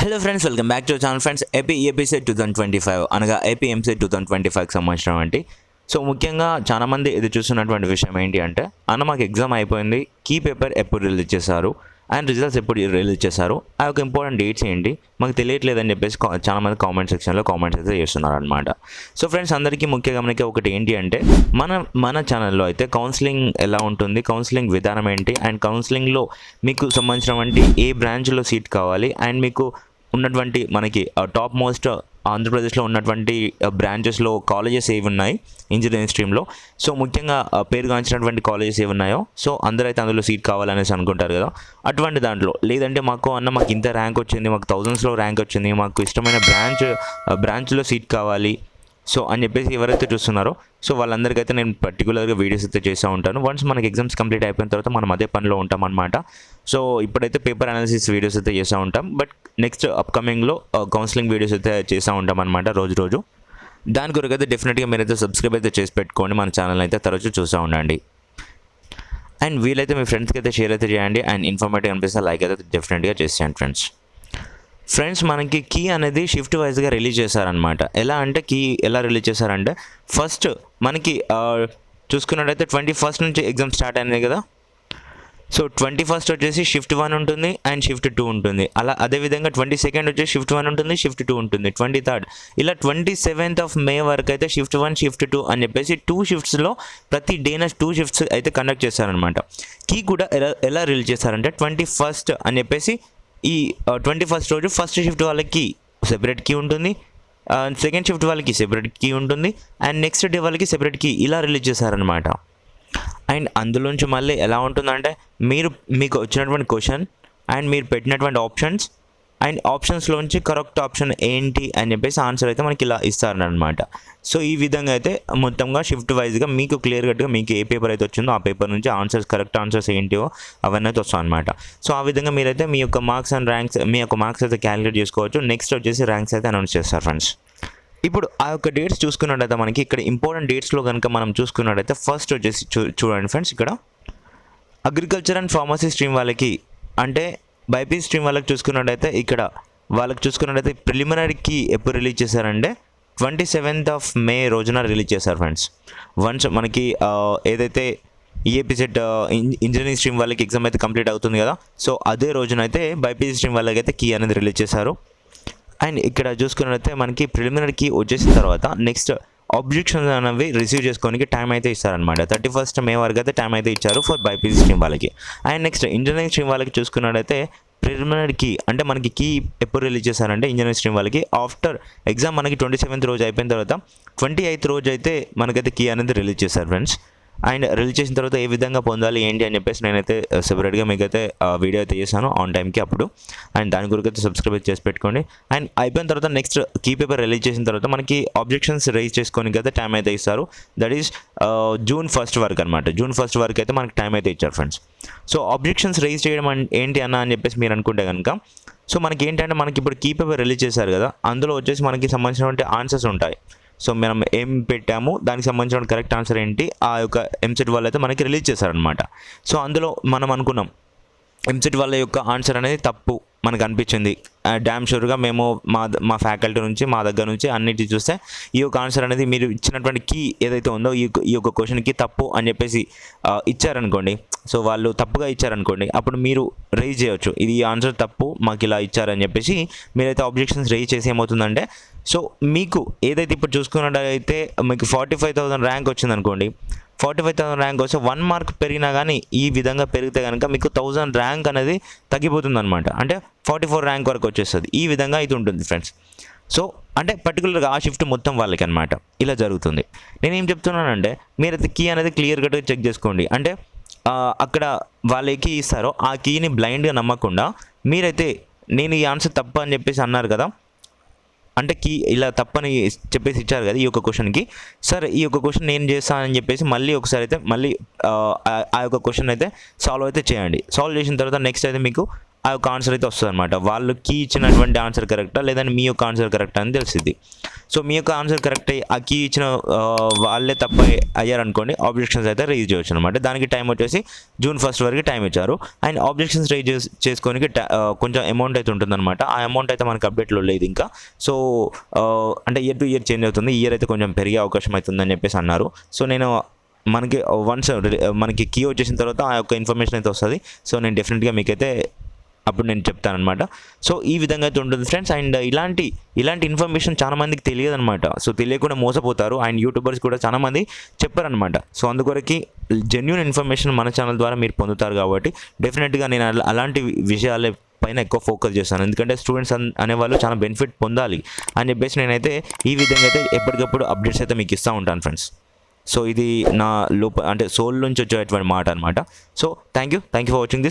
Hello friends welcome back to channel friends AP AP CET two thousand twenty five అనగా APMC two thousand twenty ఫైవ్కి సంబంధించినటువంటి so ముఖ్యంగా చాలామంది ఇది చూస్తున్నటువంటి విషయం ఏంటి అంటే అన్న మాకు ఎగ్జామ్ అయిపోయింది కీ పేపర్ ఎప్పుడు రిలీజ్ చేశారు అండ్ రిజల్ట్స్ ఎప్పుడు రిలీజ్ చేశారు ఆ యొక్క ఇంపార్టెంట్ డేట్స్ ఏంటి మాకు తెలియట్లేదని చెప్పేసి కా- చాలామంది కామెంట్ సెక్షన్లో కామెంట్స్ అయితే చేస్తున్నారు అనమాట సో ఫ్రెండ్స్ అందరికీ ముఖ్య గమనిక ఒకటి ఏంటి అంటే మన మన ఛానల్లో అయితే కౌన్సిలింగ్ ఎలా ఉంటుంది కౌన్సిలింగ్ విధానం ఏంటి అండ్ కౌన్సిలింగ్లో మీకు సంబంధించినటువంటి ఏ బ్రాంచ్లో సీట్ కావాలి అండ్ మీకు ఉన్నటువంటి మనకి టాప్ మోస్ట్ ఆంధ్రప్రదేశ్లో ఉన్నటువంటి బ్రాంచెస్లో కాలేజెస్ ఏవి ఉన్నాయి? ఇంజనీరింగ్ స్ట్రీమ్లో సో ముఖ్యంగా పేరుగాంచినటువంటి కాలేజెస్ ఏవి ఉన్నాయో? సో అందరైతే అందులో సీట్ కావాలనేసి అనుకుంటారు కదా. అటువంటి దాంట్లో లేదంటే మాకు అన్న మాకు ఇంత ర్యాంక్ వచ్చింది మాకు థౌజండ్స్లో ర్యాంక్ వచ్చింది మాకు ఇష్టమైన బ్రాంచ్ బ్రాంచ్లో సీట్ కావాలి. సో అని చెప్పేసి ఎవరైతే చూస్తున్నారో సో వాళ్ళందరికైతే నేను పర్టికులర్గా వీడియోస్ అయితే చేస్తూ ఉంటాను. వన్స్ మనకి ఎగ్జామ్స్ కంప్లీట్ అయిపోయిన తర్వాత మనం అదే పనిలో ఉంటాం అనమాట సో ఇప్పుడైతే పేపర్ అనాలిసిస్ వీడియోస్ అయితే చేస్తూ ఉంటాం. బట్ నెక్స్ట్ అప్కమింగ్లో కౌన్సిలింగ్ వీడియోస్ అయితే చేస్తూ ఉంటాం అనమాట రోజు రోజు. దాని కొరకు అయితే డెఫినెట్గా మీరైతే సబ్స్క్రైబ్ అయితే చేసి పెట్టుకోండి. మన ఛానల్ అయితే తరచూ చూస్తూ ఉండండి. అండ్ వీలైతే మీ ఫ్రెండ్స్కి అయితే షేర్ అయితే చేయండి. అండ్ ఇన్ఫర్మేటివ్ అనిపిస్తే లైక్ అయితే డెఫినెట్గా చేసేయండి ఫ్రెండ్స్ ఫ్రెండ్స్ మనకి కీ అనేది షిఫ్ట్ వైజ్గా రిలీజ్ చేశారనమాట ఎలా అంటే కీ ఎలా రిలీజ్ చేశారంటే ఫస్ట్ మనకి చూసుకున్నట్టయితే ట్వంటీ ఫస్ట్ నుంచి ఎగ్జామ్ స్టార్ట్ అయినాయి కదా. సో ట్వంటీ ఫస్ట్ వచ్చేసి షిఫ్ట్ వన్ ఉంటుంది అండ్ షిఫ్ట్ టూ ఉంటుంది. అలా అదేవిధంగా ట్వంటీ సెకండ్ వచ్చేసి షిఫ్ట్ వన్ ఉంటుంది షిఫ్ట్ టూ ఉంటుంది ట్వంటీ థర్డ్. ఇలా ట్వంటీ సెవెంత్ ఆఫ్ మే వరకు అయితే షిఫ్ట్ వన్ షిఫ్ట్ టూ అని చెప్పేసి టూ షిఫ్ట్స్లో ప్రతి డేన టూ షిఫ్ట్స్ అయితే కండక్ట్ చేస్తారనమాట కీ కూడా ఎలా ఎలా రిలీజ్ చేస్తారంటే ట్వంటీ ఫస్ట్ అని చెప్పేసి ఈ ట్వంటీ ఫస్ట్ రోజు ఫస్ట్ షిఫ్ట్ వాళ్ళకి సెపరేట్ కీ ఉంటుంది. సెకండ్ షిఫ్ట్ వాళ్ళకి సెపరేట్ కీ ఉంటుంది. అండ్ నెక్స్ట్ డే వాళ్ళకి సెపరేట్ కీ ఇలా రిలీజ్ చేశారనమాట అండ్ అందులోంచి మళ్ళీ ఎలా ఉంటుందంటే మీరు మీకు వచ్చినటువంటి క్వశ్చన్ అండ్ మీరు పెట్టినటువంటి ఆప్షన్స్ అండ్ ఆప్షన్స్లోంచి కరెక్ట్ ఆప్షన్ ఏంటి అని చెప్పేసి ఆన్సర్ అయితే మనకి ఇలా ఇస్తారనమాట సో ఈ విధంగా అయితే మొత్తంగా షిఫ్ట్ వైజ్గా మీకు క్లియర్ కట్గా మీకు ఏ పేపర్ అయితే వచ్చిందో ఆ పేపర్ నుంచి ఆన్సర్స్ కరెక్ట్ ఆన్సర్స్ ఏంటివో అవన్నీ అయితే వస్తాయి అనమాట సో ఆ విధంగా మీరైతే మీ యొక్క మార్క్స్ అండ్ ర్యాంక్స్ మీ యొక్క మార్క్స్ అయితే క్యాలిక్యులేట్ చేసుకోవచ్చు. నెక్స్ట్ వచ్చేసి ర్యాంక్స్ అయితే అనౌన్స్ చేస్తారు ఫ్రెండ్స్. ఇప్పుడు ఆ యొక్క డేట్స్ చూసుకున్నట్టయితే మనకి ఇక్కడ ఇంపార్టెంట్ డేట్స్లో కనుక మనం చూసుకున్నట్టయితే ఫస్ట్ వచ్చేసి చూ చూడండి ఫ్రెండ్స్ ఇక్కడ. అగ్రికల్చర్ అండ్ ఫార్మసీ స్ట్రీమ్ వాళ్ళకి అంటే బైపీ స్ట్రీమ్ వాళ్ళకి చూసుకున్నట్టయితే ఇక్కడ వాళ్ళకి చూసుకున్నట్టయితే ప్రిలిమినరీకి ఎప్పుడు రిలీజ్ చేశారంటే ట్వంటీ సెవెంత్ ఆఫ్ మే రోజున రిలీజ్ చేశారు ఫ్రెండ్స్ వన్స్ మనకి ఏదైతే ఈఏపీసెట్ ఇంజనీరింగ్ స్ట్రీమ్ వాళ్ళకి ఎగ్జామ్ అయితే కంప్లీట్ అవుతుంది కదా. సో అదే రోజునైతే బైపీసీ స్ట్రీమ్ వాళ్ళకి అయితే కీ అనేది రిలీజ్ చేశారు. అండ్ ఇక్కడ చూసుకున్నట్లయితే మనకి ప్రిలిమినరీకి వచ్చేసిన తర్వాత నెక్స్ట్ ఆబ్జెక్షన్స్ అనేవి రిసీవ్ చేసుకోనికి టైం అయితే ఇస్తారనమాట థర్టీ ఫస్ట్ మే వరకు అయితే టైం అయితే ఇచ్చారు ఫర్ బైపీసీ స్ట్రీమ్ వాళ్ళకి. అండ్ నెక్స్ట్ ఇంజనీరింగ్ స్ట్రీమ్ వాళ్ళకి చూసుకున్నట్లయితే ప్రిలిమినరీ కీ అంటే మనకి కీ ఎప్పుడు రిలీజ్ చేశారంటే ఇంజనీరింగ్ స్ట్రీమ్ వాళ్ళకి ఆఫ్టర్ ఎగ్జామ్ మనకి ట్వంటీ సెవెంత్ రోజు అయిపోయిన తర్వాత ట్వంటీ ఎయిత్ రోజు అయితే మనకైతే కీ అనేది రిలీజ్ చేశారు ఫ్రెండ్స్ అండ్ రిలీజ్ చేసిన తర్వాత ఏ విధంగా పొందాలి ఏంటి అని చెప్పేసి నేనైతే సెపరేట్గా మీకైతే వీడియో అయితే చేశాను ఆన్ టైంకి అప్పుడు. అండ్ దాని గురించి అయితే సబ్స్క్రైబ్ చేసి పెట్టుకోండి. అండ్ అయిపోయిన తర్వాత నెక్స్ట్ కీ పేపర్ రిలీజ్ చేసిన తర్వాత మనకి ఆబ్జెక్షన్స్ రైజ్ చేసుకోనికి అయితే టైం అయితే ఇస్తారు. దట్ ఈస్ జూన్ ఫస్ట్ వరకు అనమాట జూన్ ఫస్ట్ వరకు అయితే మనకి టైం అయితే ఇచ్చారు ఫ్రెండ్స్ సో ఆబ్జెక్షన్స్ రైజ్ చేయడం ఏంటి అన్న అని చెప్పేసి మీరు అనుకుంటే కనుక సో మనకి ఏంటంటే మనకి ఇప్పుడు కీ పేపర్ రిలీజ్ చేశారు కదా అందులో వచ్చేసి మనకి సంబంధించినటువంటి ఆన్సర్స్ ఉంటాయి. సో మనం ఏం పెట్టాము దానికి సంబంధించిన కరెక్ట్ ఆన్సర్ ఏంటి? ఆ యొక్క ఎంసెట్ వాళ్ళు అయితే మనకి రిలీజ్ చేశారనమాట సో అందులో మనం అనుకున్నాం ఎంసెట్ వాళ్ళ యొక్క ఆన్సర్ అనేది తప్పు మనకు అనిపించింది. డ్యామ్ షూర్గా మేము మా ద- మా ఫ్యాకల్టీ నుంచి మా దగ్గర నుంచి అన్నిటి చూస్తే ఈ యొక్క ఆన్సర్ అనేది మీరు ఇచ్చినటువంటి కీ ఏదైతే ఉందో ఈ యొక్క- ఈ యొక్క క్వశ్చన్కి తప్పు అని చెప్పేసి ఇచ్చారనుకోండి సో వాళ్ళు తప్పుగా ఇచ్చారనుకోండి అప్పుడు మీరు రైజ్ చేయొచ్చు. ఇది ఆన్సర్ తప్పు మాకు ఇలా ఇచ్చారని చెప్పేసి మీరైతే ఆబ్జెక్షన్స్ రైజ్ చేసి ఏమవుతుందంటే సో మీకు ఏదైతే ఇప్పుడు చూసుకున్నట్టయితే మీకు ఫార్టీ ఫైవ్ థౌసండ్ ర్యాంక్ వచ్చిందనుకోండి ఫార్టీ ఫైవ్ థౌసండ్ ర్యాంక్ వస్తే వన్ మార్క్ పెరిగినా కానీ ఈ విధంగా పెరిగితే కనుక మీకు థౌసండ్ ర్యాంక్ అనేది తగ్గిపోతుంది అనమాట అంటే ఫార్టీ ఫోర్ ర్యాంక్ వరకు వచ్చేస్తుంది. ఈ విధంగా ఇది ఉంటుంది ఫ్రెండ్స్ సో అంటే పర్టికులర్గా ఆ షిఫ్ట్ మొత్తం వాళ్ళకి అనమాట ఇలా జరుగుతుంది. నేను ఏం చెప్తున్నానంటే మీరైతే కీ అనేది క్లియర్ కట్గా చెక్ చేసుకోండి. అంటే అక్కడ వాళ్ళు ఏ కీ ఇస్తారో ఆ కీని బ్లైండ్గా నమ్మకుండా మీరైతే నేను ఈ ఆన్సర్ తప్ప అని చెప్పేసి అన్నారు కదా అంటే కీ ఇలా తప్పని చెప్పేసి ఇచ్చారు కదా ఈ యొక్క క్వశ్చన్కి సరే ఈ యొక్క క్వశ్చన్ నేను చేస్తానని చెప్పేసి మళ్ళీ ఒకసారి అయితే మళ్ళీ ఆ యొక్క క్వశ్చన్ అయితే సాల్వ్ అయితే చేయండి. సాల్వ్ చేసిన తర్వాత నెక్స్ట్ అయితే మీకు ఆ యొక్క ఆన్సర్ అయితే వస్తుంది అనమాట వాళ్ళు కీ ఇచ్చినటువంటి ఆన్సర్ కరెక్టా లేదంటే మీ యొక్క ఆన్సర్ కరెక్టా అని తెలిసింది సో మీ యొక్క ఆన్సర్ కరెక్ట్ అయ్యి ఆ కీ ఇచ్చిన వాళ్ళే తప్ప అయ్యారనుకోండి ఆబ్జెక్షన్స్ అయితే రైజ్ చేయొచ్చు అనమాట దానికి టైం వచ్చేసి జూన్ ఫస్ట్ వరకు టైం ఇచ్చారు. అండ్ ఆబ్జెక్షన్స్ రైజ్ చేసుకోనికి కొంచెం అమౌంట్ అయితే ఉంటుందన్నమాట. ఆ అమౌంట్ అయితే మనకి అప్డేట్లో లేదు ఇంకా. సో అంటే ఇయర్ టు ఇయర్ చేంజ్ అవుతుంది. ఇయర్ అయితే కొంచెం పెరిగే అవకాశం అవుతుందని చెప్పేసి అన్నారు. సో నేను మనకి వన్స్ మనకి కీ వచ్చేసిన తర్వాత ఆ యొక్క ఇన్ఫర్మేషన్ అయితే వస్తుంది. సో నేను డెఫినెట్గా మీకైతే అప్పుడు నేను చెప్తానమాట సో ఈ విధంగా అయితే ఉంటుంది ఫ్రెండ్స్. అండ్ ఇలాంటి ఇలాంటి ఇన్ఫర్మేషన్ చాలా మందికి తెలియదు అనమాట సో తెలియకుండా మోసపోతారు. అండ్ యూట్యూబర్స్ కూడా చాలా మంది చెప్పారనమాట సో అందుకొరకి జెన్యున్ ఇన్ఫర్మేషన్ మన ఛానల్ ద్వారా మీరు పొందుతారు కాబట్టి డెఫినెట్గా నేను అలాంటి విషయాల పైన ఎక్కువ ఫోకస్ చేస్తాను. ఎందుకంటే స్టూడెంట్స్ అనేవాళ్ళు చాలా బెనిఫిట్ పొందాలి అని చెప్పేసి నేనైతే ఈ విధంగా అయితే ఎప్పటికప్పుడు అప్డేట్స్ అయితే మీకు ఇస్తూ ఉంటాను ఫ్రెండ్స్ సో ఇది నా లోప అంటే సోల్ నుంచి వచ్చేటువంటి మాట అనమాట so thank you thank you for watching this